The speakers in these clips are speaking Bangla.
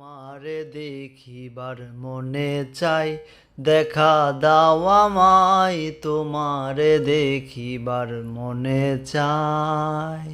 তোমারে দেখিবার মনে চাই, দেখা দাও আমায়, তোমারে দেখিবার মনে চাই।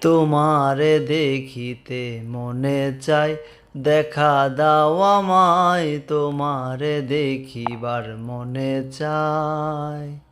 তোমারে দেখিতে মনে চাই, দেখা দাও আমায়, তোমারে দেখিবার মনে চাই।